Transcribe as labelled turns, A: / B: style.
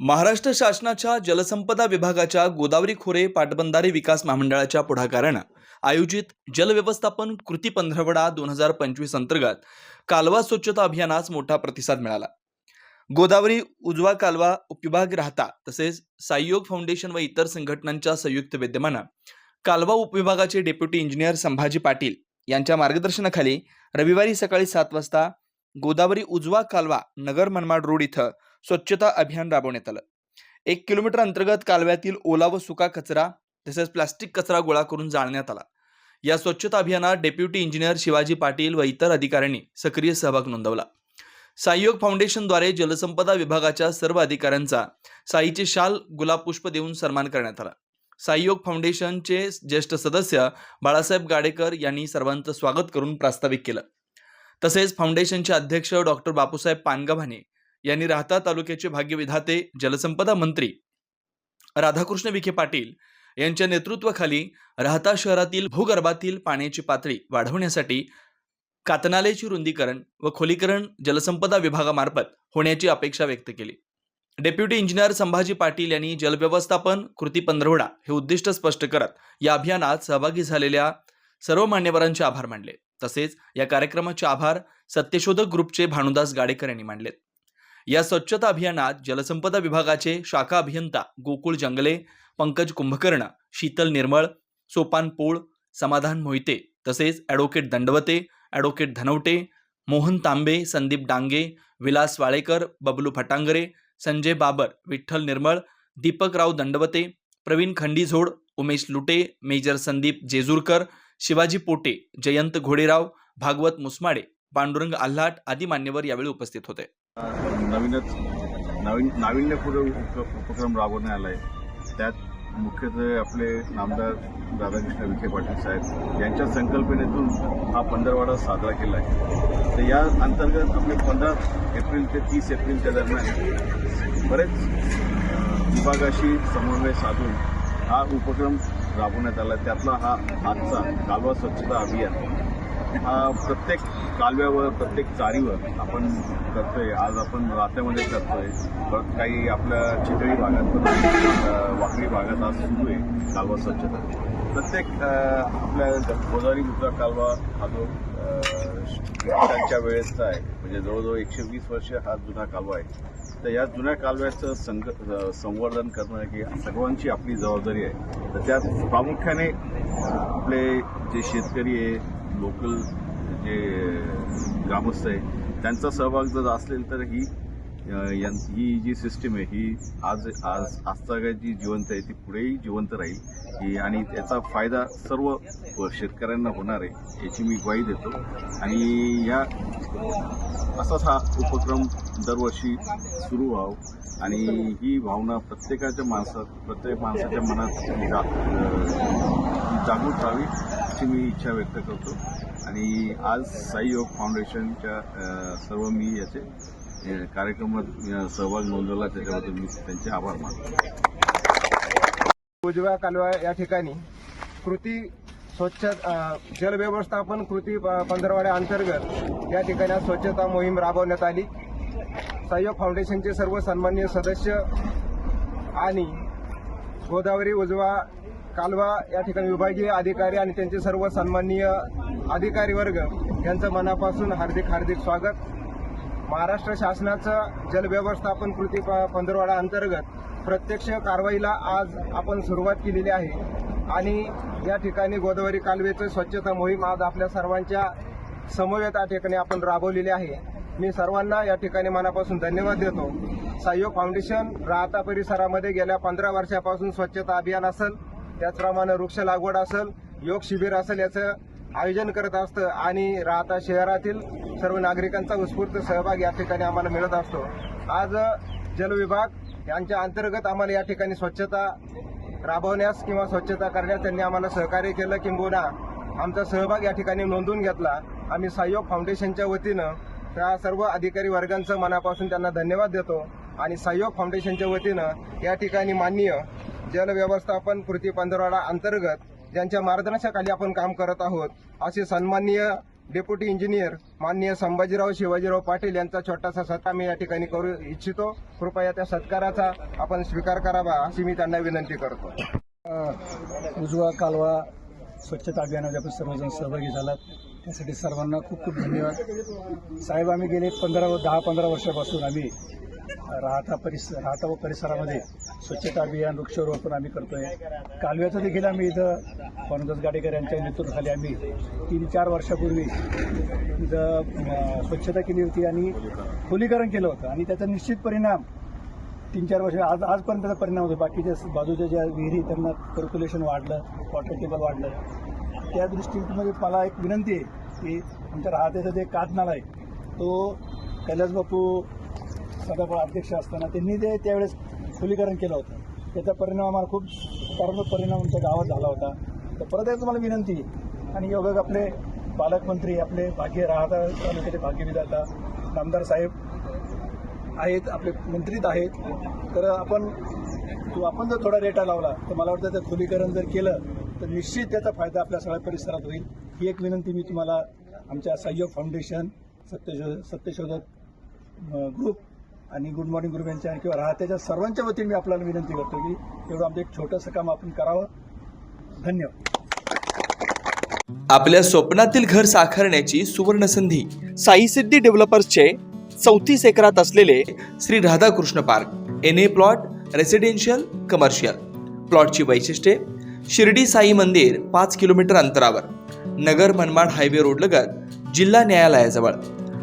A: महाराष्ट्र शासनाच्या जलसंपदा विभागाच्या गोदावरी खोरे पाटबंधारे विकास महामंडळाच्या पुढाकारानं आयोजित जलव्यवस्थापन कृती पंधरवडा दोन हजार पंचवीस अंतर्गत कालवा स्वच्छता अभियानास मोठा प्रतिसाद मिळाला. गोदावरी उजवा कालवा उपविभाग राहता तसेच साईयोग फाउंडेशन व इतर संघटनांच्या संयुक्त विद्यमानं कालवा उपविभागाचे डेप्युटी इंजिनियर संभाजी पाटील यांच्या मार्गदर्शनाखाली रविवारी सकाळी सात वाजता गोदावरी उजवा कालवा नगर मनमाड रोड इथं स्वच्छता अभियान राबवण्यात आलं. एक किलोमीटर अंतर्गत कालव्यातील ओला व सुका कचरा तसेच प्लास्टिक कचरा गोळा करून जाळण्यात आला. या स्वच्छता अभियानात डेप्युटी इंजिनियर शिवाजी पाटील व इतर अधिकाऱ्यांनी सक्रिय सहभाग नोंदवला. साईयोग फाउंडेशनद्वारे जलसंपदा विभागाच्या सर्व अधिकाऱ्यांचा साईचे शाल गुलाब पुष्प देऊन सन्मान करण्यात आला. साईयोग फाउंडेशनचे ज्येष्ठ सदस्य बाळासाहेब गाडेकर यांनी सर्वांचं स्वागत करून प्रास्ताविक केलं. तसेच फाउंडेशनचे अध्यक्ष डॉक्टर बापूसाहेब पानगव्हाणे यांनी राहता तालुक्याचे भाग्यविधाते जलसंपदा मंत्री राधाकृष्ण विखे पाटील यांच्या नेतृत्वाखाली राहता शहरातील भूगर्भातील पाण्याची पातळी वाढवण्यासाठी कातनालेची रुंदीकरण व खोलीकरण जलसंपदा विभागामार्फत होण्याची अपेक्षा व्यक्त केली. डेप्युटी इंजिनियर संभाजी पाटील यांनी जलव्यवस्थापन कृती पंधरवडा हे उद्दिष्ट स्पष्ट करत या अभियानात सहभागी झालेल्या सर्व मान्यवरांचे आभार मानले. तसेच या कार्यक्रमाचे आभार सत्यशोधक ग्रुपचे भानुदास गाडेकर यांनी मानलेत. या स्वच्छता अभियानात जलसंपदा विभागाचे शाखा अभियंता गोकुळ जंगले पंकज कुंभकर्ण शीतल निर्मळ सोपान पोळ समाधान मोहिते तसेच advocate Dandawate advocate Dhanwate Mohan Tambe Sandeep Dange Vilas Walekar Bablu Phatangare Sanjay Babar Vitthal Nirmal Deepakrao Dandawate Pravin Khandizod Umesh Lute major Sandeep Jejurkar Shivaji Pote Jayant Ghoderao Bhagwat Musmade Pandurang Alhat आदी मान्यवर यावेळी उपस्थित होते.
B: नवीनच नवीन नाविन्यपूर्ण उप उपक्रम राबवण्यात आला आहे त्यात मुख्यत्वे आपले नामदार राधाकृष्ण विखे पाटील साहेब यांच्या संकल्पनेतून हा पंधरवाडा साजरा केला आहे तर या अंतर्गत आपले पंधरा एप्रिल ते तीस एप्रिलच्या दरम्यान बरेच विभागाशी समन्वय साधून हा उपक्रम राबवण्यात आला त्यातला हा आजचा कालवा स्वच्छता अभियान. प्रत्येक कालव्यावर प्रत्येक चारीवर आपण करतोय. आज आपण रात्यामध्ये करतोय. परत काही आपल्या चितळी भागात वाकडी भागात आज सुरू आहे कालवा स्वच्छता. प्रत्येक आपल्या गोदावरी उजवा कालवा हा जो ब्रिटिशांच्या वेळेसचा आहे. म्हणजे जवळजवळ एकशे वीस वर्ष हा जुना कालवा आहे. तर या जुन्या कालव्याचं संग संवर्धन करणं ही सर्वांची आपली जबाबदारी आहे. तर त्यात प्रामुख्याने आपले जे शेतकरी आहे लोकल जे ग्रामस्थ आहे त्यांचा सहभाग जर असेल तर ही ही जी सिस्टीम आहे ही आज आज आजतागायत जी जिवंत आहे ती पुढेही जिवंत राहील. ही आणि त्याचा फायदा सर्व शेतकऱ्यांना होणार आहे याची मी ग्वाही देतो. आणि या असाच हा उपक्रम दरवर्षी सुरू व्हावं. आणि ही भावना प्रत्येकाच्या माणसात प्रत्येक माणसाच्या मनात जागृत राहावी याची मी इच्छा व्यक्त करतो. आणि आज साई योग फाउंडेशनच्या सर्व मी याचे कार्यक्रमात सहभाग नोंदवला. त्याच्याबद्दल मी त्यांचे आभार मानतो.
C: उजव्या कालवा या ठिकाणी कृती स्वच्छ जल जलव्यवस्थापन कृती पंधरवाड्या अंतर्गत या ठिकाणी आज स्वच्छता मोहीम राबवण्यात आली. सहयोग फाउंडेशनचे सर्व सन्मान्य सदस्य आणि गोदावरी उजवा कालवा या ठिकाणी विभागीय अधिकारी आणि त्यांचे सर्व सन्माननीय अधिकारी वर्ग यांचं मनापासून हार्दिक हार्दिक स्वागत. महाराष्ट्र शासनाचं जलव्यवस्थापन कृती प- पंधरवाडा अंतर्गत प्रत्यक्ष कारवाईला आज आपण सुरुवात केलेली आहे. आणि या ठिकाणी गोदावरी कालवेचं स्वच्छता मोहीम आज आपल्या सर्वांच्या समवेत या ठिकाणी आपण राबवलेली आहे. मी सर्वांना या ठिकाणी मनापासून धन्यवाद देतो. सहयोग फाउंडेशन राहता परिसरामध्ये गेल्या पंधरा वर्षापासून स्वच्छता अभियान असेल. त्याचप्रमाणे वृक्ष लागवड असेल योग शिबिर असेल याचं आयोजन करत असतं आणि राहता शहरातील सर्व नागरिकांचा उत्स्फूर्त सहभाग या ठिकाणी आम्हाला मिळत असतो. आज जलविभाग यांच्या अंतर्गत आम्हाला या ठिकाणी स्वच्छता राबवण्यास किंवा स्वच्छता करण्यास त्यांनी आम्हाला सहकार्य केलं. किंबहुना आमचा सहभाग या ठिकाणी नोंदवून घेतला. आम्ही सहयोग फाउंडेशनच्या वतीनं त्या सर्व अधिकारी वर्गांचं मनापासून त्यांना धन्यवाद देतो आणि सहयोग फाउंडेशनच्या वतीनं या ठिकाणी माननीय जलव्यवस्थापन कृती पंधरवाडा अंतर्गत ज्यांच्या मार्गदर्शनाखाली आपण काम करत आहोत असे सन्माननीय डेप्युटी इंजिनियर माननीय संभाजीराव शिवाजीराव पाटील यांचा छोटासा सत्कार मी या ठिकाणी करू इच्छितो. कृपया त्या सत्काराचा आपण स्वीकार करावा अशी मी त्यांना विनंती करतो.
D: उजवा कालवा स्वच्छता अभियानामध्ये आपण सर्वजण सहभागी झालात. त्यासाठी सर्वांना खूप खूप धन्यवाद. साहेब आम्ही गेले पंधरा व दहा पंधरा वर्षापासून आम्ही राहता परिस राहता व परिसरामध्ये स्वच्छता अभियान वृक्षारोपण आम्ही करतोय. कालव्याचं देखील आम्ही इथं पवनदास गाडेकर यांच्या नेतृत्वाखाली आम्ही तीन चार वर्षापूर्वी इथं स्वच्छता केली होती आणि खोलीकरण केलं होतं. आणि त्याचा निश्चित परिणाम तीन चार वर्ष आज आजपर्यंत त्याचा परिणाम होतो. बाकीच्या बाजूच्या ज्या विहिरी त्यांना सर्क्युलेशन वाढलं वॉटर टेबल वाढलं. त्या दृष्टीमध्ये मला एक विनंती आहे की आमच्या राहत्याचा जे कातनाळा आहे तो कैलास बापू सदाभाऊ अध्यक्ष असताना त्यांनी ते त्यावेळेस खुलीकरण केलं होतं त्याचा परिणाम आम्हाला खूप सकारात्मक परिणाम आमच्या गावात झाला होता. तर परत एकदा तुम्हाला विनंती आणि योगाक आपले पालकमंत्री आपले भाग्य राहता तालुक्याचे भाग्यविधाता नामदार साहेब आहेत आपले मंत्रीत आहेत. तर आपण तो आपण जर थोडा रेटा लावला तर मला वाटतं ते खुलीकरण जर केलं तर निश्चित त्याचा फायदा आपल्या सगळ्या परिसरात होईल. ही एक विनंती मी तुम्हाला आमच्या सहयोग फाउंडेशन सत्यशोध सत्यशोधक ग्रुप आणि गुड मॉर्निंग ग्रुप यांच्या किंवा राहत्याच्या सर्वांच्या वतीने मी आपल्याला विनंती करतो की एवढं आमचं एक छोटंसं काम आपण करावं. धन्यवाद.
A: आपल्या स्वप्नातील घर साकारण्याची सुवर्ण संधी साई सिद्धी डेव्हलपर्सचे चौतीस एकरात असलेले Shri Radhakrishna park N A plot residential commercial प्लॉटची वैशिष्ट्ये शिर्डी साई मंदिर पाच किलोमीटर अंतरावर नगर मनमाड हायवे रोड लगत जिल्हा न्यायालयाजवळ.